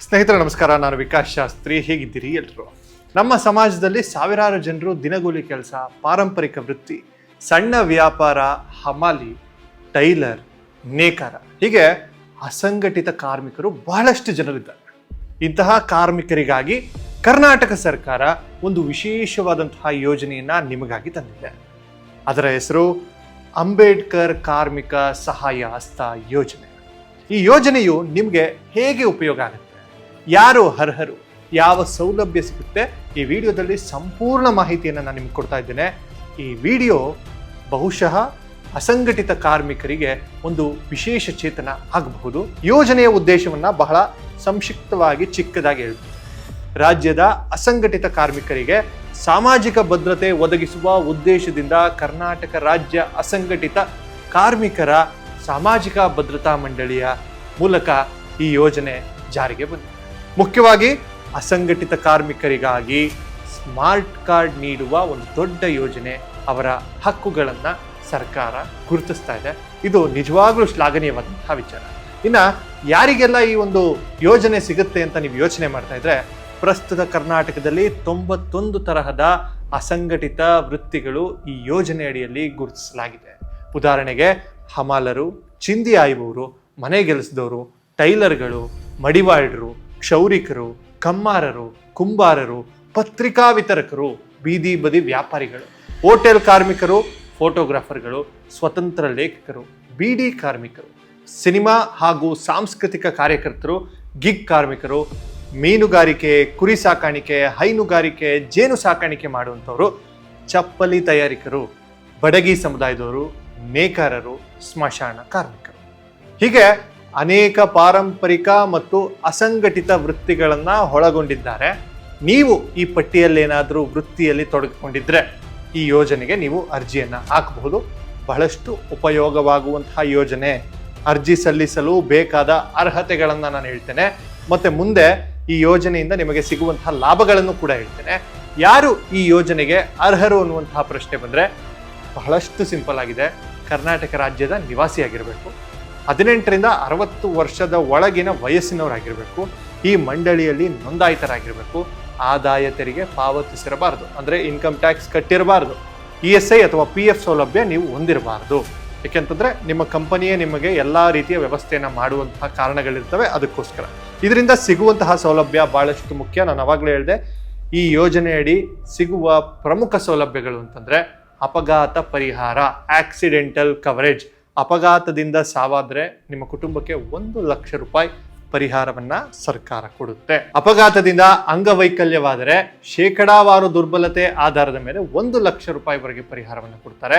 ಸ್ನೇಹಿತರೆ, ನಮಸ್ಕಾರ. ನಾನು ವಿಕಾಸ್ ಶಾಸ್ತ್ರಿ. ಹೇಗಿದ್ದೀರಿ ಎಲ್ಲರೂ ನಮ್ಮ ಸಮಾಜದಲ್ಲಿ ಸಾವಿರಾರು ಜನರು ದಿನಗೂಲಿ ಕೆಲಸ, ಪಾರಂಪರಿಕ ವೃತ್ತಿ, ಸಣ್ಣ ವ್ಯಾಪಾರ, ಹಮಾಲಿ, ಟೈಲರ್, ನೇಕಾರ. ಹೀಗೆ ಅಸಂಘಟಿತ ಕಾರ್ಮಿಕರು ಬಹಳಷ್ಟು ಜನರಿದ್ದಾರೆ. ಇಂತಹ ಕಾರ್ಮಿಕರಿಗಾಗಿ ಕರ್ನಾಟಕ ಸರ್ಕಾರ ಒಂದು ವಿಶೇಷವಾದಂತಹ ಯೋಜನೆಯನ್ನ ನಿಮಗಾಗಿ ತಂದಿದೆ. ಅದರ ಹೆಸರು ಅಂಬೇಡ್ಕರ್ ಕಾರ್ಮಿಕ ಸಹಾಯ ಹಸ್ತ ಯೋಜನೆ. ಈ ಯೋಜನೆಯು ನಿಮಗೆ ಹೇಗೆ ಉಪಯೋಗ ಆಗುತ್ತೆ? ಯಾರು ಅರ್ಹರು, ಯಾವ ಸೌಲಭ್ಯ ಸಿಗುತ್ತೆ, ಈ ವಿಡಿಯೋದಲ್ಲಿ ಸಂಪೂರ್ಣ ಮಾಹಿತಿಯನ್ನು ನಾನು ನಿಮ್ಗೆ ಕೊಡ್ತಾ ಇದ್ದೇನೆ. ಈ ವಿಡಿಯೋ ಬಹುಶಃ ಅಸಂಘಟಿತ ಕಾರ್ಮಿಕರಿಗೆ ಒಂದು ವಿಶೇಷ ಚೇತನ ಆಗಬಹುದು. ಯೋಜನೆಯ ಉದ್ದೇಶವನ್ನು ಬಹಳ ಸಂಕ್ಷಿಪ್ತವಾಗಿ ಚಿಕ್ಕದಾಗಿ ಹೇಳ್ತೀನಿ. ರಾಜ್ಯದ ಅಸಂಘಟಿತ ಕಾರ್ಮಿಕರಿಗೆ ಸಾಮಾಜಿಕ ಭದ್ರತೆ ಒದಗಿಸುವ ಉದ್ದೇಶದಿಂದ ಕರ್ನಾಟಕ ರಾಜ್ಯ ಅಸಂಘಟಿತ ಕಾರ್ಮಿಕರ ಸಾಮಾಜಿಕ ಭದ್ರತಾ ಮಂಡಳಿಯ ಮೂಲಕ ಈ ಯೋಜನೆ ಜಾರಿಗೆ ಬಂದಿದೆ. ಮುಖ್ಯವಾಗಿ ಅಸಂಘಟಿತ ಕಾರ್ಮಿಕರಿಗಾಗಿ ಸ್ಮಾರ್ಟ್ ಕಾರ್ಡ್ ನೀಡುವ ಒಂದು ದೊಡ್ಡ ಯೋಜನೆ ಅವರ ಹಕ್ಕುಗಳನ್ನು ಸರ್ಕಾರ ಗುರುತಿಸ್ತಾ ಇದೆ. ಇದು ನಿಜವಾಗ್ಲೂ ಶ್ಲಾಘನೀಯವಾದಂತಹ ವಿಚಾರ. ಇನ್ನ ಯಾರಿಗೆಲ್ಲ ಈ ಒಂದು ಯೋಜನೆ ಸಿಗುತ್ತೆ ಅಂತ ನೀವು ಯೋಚನೆ ಮಾಡ್ತಾ ಇದ್ರೆ, ಪ್ರಸ್ತುತ ಕರ್ನಾಟಕದಲ್ಲಿ ತೊಂಬತ್ತೊಂದು ತರಹದ ಅಸಂಘಟಿತ ವೃತ್ತಿಗಳು ಈ ಯೋಜನೆ ಅಡಿಯಲ್ಲಿ ಗುರುತಿಸಲಾಗಿದೆ. ಉದಾಹರಣೆಗೆ ಹಮಾಲರು, ಚಿಂದಿ ಆಯುವವರು, ಮನೆ ಗೆಲ್ಲಿಸಿದವರು ಟೈಲರ್ಗಳು, ಮಡಿವಾಳರು ಕ್ಷೌರಿಕರು, ಕಮ್ಮಾರರು, ಕುಂಬಾರರು ಪತ್ರಿಕಾ ವಿತರಕರು ಬೀದಿ ಬದಿ ವ್ಯಾಪಾರಿಗಳು, ಹೋಟೆಲ್ ಕಾರ್ಮಿಕರು, ಫೋಟೋಗ್ರಾಫರ್ಗಳು, ಸ್ವತಂತ್ರ ಲೇಖಕರು, ಬಿಡಿ ಕಾರ್ಮಿಕರು, ಸಿನಿಮಾ ಹಾಗೂ ಸಾಂಸ್ಕೃತಿಕ ಕಾರ್ಯಕರ್ತರು, ಗಿಗ್ ಕಾರ್ಮಿಕರು, ಮೀನುಗಾರಿಕೆ, ಕುರಿ ಸಾಕಾಣಿಕೆ, ಹೈನುಗಾರಿಕೆ, ಜೇನು ಸಾಕಾಣಿಕೆ ಮಾಡುವಂಥವರು, ಚಪ್ಪಲಿ ತಯಾರಿಕರು, ಬಡಗಿ ಸಮುದಾಯದವರು, ನೇಕಾರರು, ಸ್ಮಶಾನ ಕಾರ್ಮಿಕರು. ಹೀಗೆ ಅನೇಕ ಪಾರಂಪರಿಕ ಮತ್ತು ಅಸಂಘಟಿತ ವೃತ್ತಿಗಳನ್ನು ಒಳಗೊಂಡಿದ್ದಾರೆ. ನೀವು ಈ ಪಟ್ಟಿಯಲ್ಲೇನಾದರೂ ವೃತ್ತಿಯಲ್ಲಿ ತೊಡಗಿಕೊಂಡಿದ್ದರೆ ಈ ಯೋಜನೆಗೆ ನೀವು ಅರ್ಜಿಯನ್ನು ಹಾಕಬಹುದು. ಬಹಳಷ್ಟು ಉಪಯೋಗವಾಗುವಂತಹ ಯೋಜನೆ. ಅರ್ಜಿ ಸಲ್ಲಿಸಲು ಬೇಕಾದ ಅರ್ಹತೆಗಳನ್ನು ನಾನು ಹೇಳ್ತೇನೆ. ಮತ್ತು ಮುಂದೆ ಈ ಯೋಜನೆಯಿಂದ ನಿಮಗೆ ಸಿಗುವಂತಹ ಲಾಭಗಳನ್ನು ಕೂಡ ಹೇಳ್ತೇನೆ. ಯಾರು ಈ ಯೋಜನೆಗೆ ಅರ್ಹರು ಅನ್ನುವಂತಹ ಪ್ರಶ್ನೆ ಬಂದರೆ ಬಹಳಷ್ಟು ಸಿಂಪಲ್ ಆಗಿದೆ. ಕರ್ನಾಟಕ ರಾಜ್ಯದ ನಿವಾಸಿಯಾಗಿರಬೇಕು. ಹದಿನೆಂಟರಿಂದ ಅರವತ್ತು ವರ್ಷದ ಒಳಗಿನ ವಯಸ್ಸಿನವರಾಗಿರಬೇಕು, ಈ ಮಂಡಳಿಯಲ್ಲಿ ನೋಂದಾಯಿತರಾಗಿರಬೇಕು, ಆದಾಯ ತೆರಿಗೆ ಪಾವತಿಸಿರಬಾರ್ದು, ಅಂದರೆ ಇನ್ಕಮ್ ಟ್ಯಾಕ್ಸ್ ಕಟ್ಟಿರಬಾರದು ಇ ಎಸ್ ಐ ಅಥವಾ ಪಿ ಎಫ್ ಸೌಲಭ್ಯ ನೀವು ಹೊಂದಿರಬಾರದು. ಯಾಕೆಂತಂದ್ರೆ ನಿಮ್ಮ ಕಂಪನಿಯೇ ನಿಮಗೆ ಎಲ್ಲ ರೀತಿಯ ವ್ಯವಸ್ಥೆಯನ್ನು ಮಾಡುವಂತಹ ಕಾರಣಗಳಿರ್ತವೆ, ಅದಕ್ಕೋಸ್ಕರ. ಇದರಿಂದ ಸಿಗುವಂತಹ ಸೌಲಭ್ಯ ಬಹಳಷ್ಟು ಮುಖ್ಯ. ನಾನು ಅವಾಗಲೇ ಹೇಳಿದೆ, ಈ ಯೋಜನೆಯಡಿ ಸಿಗುವ ಪ್ರಮುಖ ಸೌಲಭ್ಯಗಳು ಅಂತಂದ್ರೆ ಅಪಘಾತ ಪರಿಹಾರ ಆಕ್ಸಿಡೆಂಟಲ್ ಕವರೇಜ್ ಅಪಘಾತದಿಂದ ಸಾವಾದ್ರೆ ನಿಮ್ಮ ಕುಟುಂಬಕ್ಕೆ ಒಂದು ಲಕ್ಷ ರೂಪಾಯಿ ಪರಿಹಾರವನ್ನ ಸರ್ಕಾರ ಕೊಡುತ್ತೆ. ಅಪಘಾತದಿಂದ ಅಂಗವೈಕಲ್ಯವಾದರೆ ಶೇಕಡಾವಾರು ದುರ್ಬಲತೆ ಆಧಾರದ ಮೇಲೆ ಒಂದು ಲಕ್ಷ ರೂಪಾಯಿವರೆಗೆ ಪರಿಹಾರವನ್ನು ಕೊಡ್ತಾರೆ.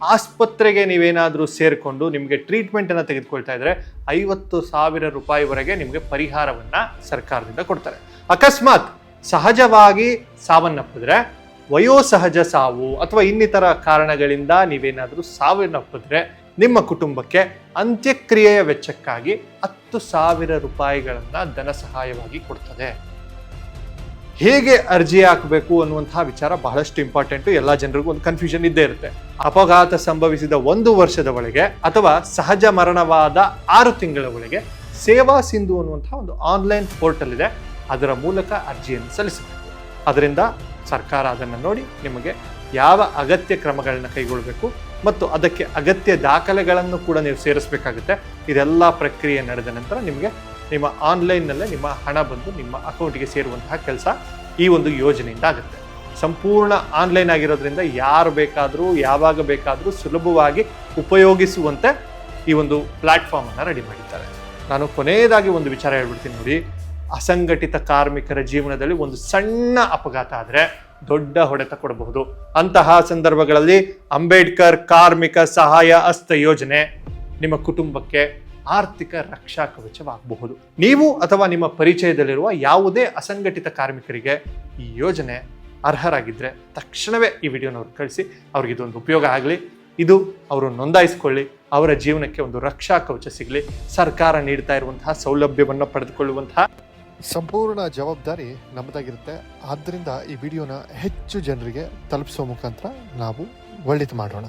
ಆಸ್ಪತ್ರೆಗೆ ನೀವೇನಾದರೂ ಸೇರಿಕೊಂಡು ನಿಮಗೆ ಟ್ರೀಟ್ಮೆಂಟ್ ಅನ್ನು ತೆಗೆದುಕೊಳ್ತಾ ಇದ್ರೆ ಐವತ್ತು ಸಾವಿರ ರೂಪಾಯಿವರೆಗೆ ನಿಮಗೆ ಪರಿಹಾರವನ್ನ ಸರ್ಕಾರದಿಂದ ಕೊಡ್ತಾರೆ. ಅಕಸ್ಮಾತ್ ಸಹಜವಾಗಿ ಸಾವನ್ನಪ್ಪಿದ್ರೆ ವಯೋಸಹಜ ಸಾವು ಅಥವಾ ಇನ್ನಿತರ ಕಾರಣಗಳಿಂದ ನೀವೇನಾದರೂ ಸಾವನ್ನಪ್ಪಿದ್ರೆ ನಿಮ್ಮ ಕುಟುಂಬಕ್ಕೆ ಅಂತ್ಯಕ್ರಿಯೆಯ ವೆಚ್ಚಕ್ಕಾಗಿ ಹತ್ತು ಸಾವಿರ ರೂಪಾಯಿಗಳನ್ನು ಧನ ಸಹಾಯವಾಗಿ ಕೊಡ್ತದೆ. ಹೇಗೆ ಅರ್ಜಿ ಹಾಕಬೇಕು ಅನ್ನುವಂತಹ ವಿಚಾರ ಬಹಳಷ್ಟು ಇಂಪಾರ್ಟೆಂಟ್ ಎಲ್ಲ ಜನರಿಗೂ ಒಂದು ಕನ್ಫ್ಯೂಷನ್ ಇದ್ದೇ ಇರುತ್ತೆ. ಅಪಘಾತ ಸಂಭವಿಸಿದ ಒಂದು ವರ್ಷದ ಒಳಗೆ ಅಥವಾ ಸಹಜ ಮರಣವಾದ ಆರು ತಿಂಗಳ ಒಳಗೆ ಸೇವಾ ಸಿಂಧು ಅನ್ನುವಂತಹ ಒಂದು ಆನ್ಲೈನ್ ಪೋರ್ಟಲ್ ಇದೆ. ಅದರ ಮೂಲಕ ಅರ್ಜಿಯನ್ನು ಸಲ್ಲಿಸಬೇಕು. ಅದರಿಂದ ಸರ್ಕಾರ ಅದನ್ನು ನೋಡಿ ನಿಮಗೆ ಯಾವ ಅಗತ್ಯ ಕ್ರಮಗಳನ್ನು ಕೈಗೊಳ್ಳಬೇಕು ಮತ್ತು ಅದಕ್ಕೆ ಅಗತ್ಯ ದಾಖಲೆಗಳನ್ನು ಕೂಡ ನೀವು ಸೇರಿಸಬೇಕಾಗುತ್ತೆ. ಇದೆಲ್ಲ ಪ್ರಕ್ರಿಯೆ ನಡೆದ ನಂತರ ನಿಮಗೆ ನಿಮ್ಮ ಆನ್ಲೈನ್ನಲ್ಲೇ ನಿಮ್ಮ ಹಣ ಬಂದು ನಿಮ್ಮ ಅಕೌಂಟಿಗೆ ಸೇರುವಂತಹ ಕೆಲಸ ಈ ಒಂದು ಯೋಜನೆಯಿಂದ ಆಗುತ್ತೆ. ಸಂಪೂರ್ಣ ಆನ್ಲೈನ್ ಆಗಿರೋದ್ರಿಂದ ಯಾರು ಬೇಕಾದರೂ, ಯಾವಾಗ ಬೇಕಾದರೂ ಸುಲಭವಾಗಿ ಉಪಯೋಗಿಸುವಂತೆ ಈ ಒಂದು ಪ್ಲಾಟ್ಫಾರ್ಮ್ ಅನ್ನು ರೆಡಿ ಮಾಡಿದ್ದಾರೆ. ನಾನು ಕೊನೆಯದಾಗಿ ಒಂದು ವಿಚಾರ ಹೇಳ್ಬಿಡ್ತೀನಿ ನೋಡಿ. ಅಸಂಘಟಿತ ಕಾರ್ಮಿಕರ ಜೀವನದಲ್ಲಿ ಒಂದು ಸಣ್ಣ ಅಪಘಾತ ಆದರೆ ದೊಡ್ಡ ಹೊಡೆತ ಕೊಡಬಹುದು. ಅಂತಹ ಸಂದರ್ಭಗಳಲ್ಲಿ ಅಂಬೇಡ್ಕರ್ ಕಾರ್ಮಿಕ ಸಹಾಯ ಹಸ್ತ ಯೋಜನೆ ನಿಮ್ಮ ಕುಟುಂಬಕ್ಕೆ ಆರ್ಥಿಕ ರಕ್ಷಾ ಕವಚವಾಗಬಹುದು. ನೀವು ಅಥವಾ ನಿಮ್ಮ ಪರಿಚಯದಲ್ಲಿರುವ ಯಾವುದೇ ಅಸಂಘಟಿತ ಕಾರ್ಮಿಕರಿಗೆ ಈ ಯೋಜನೆ ಅರ್ಹರಾಗಿದ್ದರೆ ತಕ್ಷಣವೇ ಈ ವಿಡಿಯೋನ ಅವ್ರಿಗೆ ಕಳಿಸಿ, ಅವ್ರಿಗೆ ಇದೊಂದು ಉಪಯೋಗ ಆಗಲಿ, ಇದು ಅವರು ನೋಂದಾಯಿಸಿಕೊಳ್ಳಿ, ಅವರ ಜೀವನಕ್ಕೆ ಒಂದು ರಕ್ಷಾ ಕವಚ ಸಿಗಲಿ, ಸರ್ಕಾರ ನೀಡ್ತಾ ಇರುವಂತಹ ಸೌಲಭ್ಯವನ್ನು ಪಡೆದುಕೊಳ್ಳುವಂತಹ ಸಂಪೂರ್ಣ ಜವಾಬ್ದಾರಿ ನಮ್ಮದಾಗಿರುತ್ತೆ. ಆದ್ದರಿಂದ ಈ ವಿಡಿಯೋನ ಹೆಚ್ಚು ಜನರಿಗೆ ತಲುಪಿಸೋ ಮುಖಾಂತರ ನಾವು ಒಳ್ಳೆಯದು ಮಾಡೋಣ.